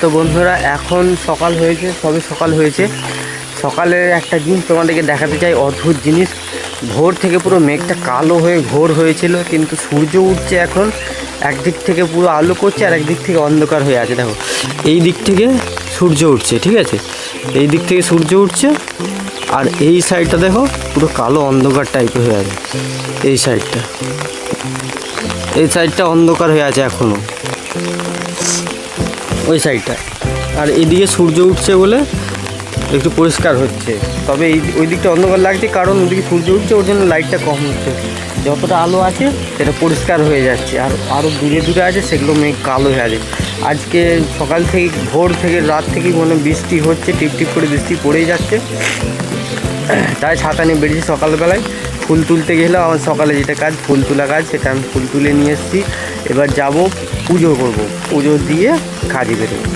তো বন্ধুরা, এখন সকাল হয়েছে সবে সকাল হয়েছে। সকালের একটা জিনিস তোমাদেরকে দেখাতে চাই, অদ্ভুত জিনিস। ভোর থেকে পুরো মেঘটা কালো হয়ে ঘোর হয়েছিল, কিন্তু সূর্য উঠছে এখন। একদিক থেকে পুরো আলো করছে, আর একদিক থেকে অন্ধকার হয়ে আছে। দেখো, এই দিক থেকে সূর্য উঠছে, ঠিক আছে? এই দিক থেকে সূর্য উঠছে, আর এই সাইডটা দেখো, পুরো কালো অন্ধকার টাইপের হয়ে আছে, এই সাইডটা। এই সাইডটা অন্ধকার হয়ে আছে এখনও। ওই সাইডটা। আর এদিকে সূর্য উঠছে বলে একটু পরিষ্কার হচ্ছে। তবে এই, ওই দিকটা অন্ধকার লাগছে কারণ ওদিকে সূর্য উঠছে, ওর জন্য লাইটটা কম হচ্ছে। যতটা আলো আছে, সেটা পরিষ্কার হয়ে যাচ্ছে। আর আরও দূরে দূরে আছে, সেগুলো মেঘ কালো হয়ে আজকে সকাল থেকে, ভোর থেকে, রাত থেকে মনে বৃষ্টি হচ্ছে, টিপ টিপ করে বৃষ্টি পড়েই যাচ্ছে। তাই ছাতা নিয়ে বেরিয়েছি সকালবেলায়। ফুল তুলতে গেলাম আমার সকালে যেটা কাজ, ফুল তোলা কাজ, সেটা আমি ফুল তুলে নিয়ে এসেছি। এবার যাব পুজো করব। পুজো দিয়ে কাজে বেরোবো।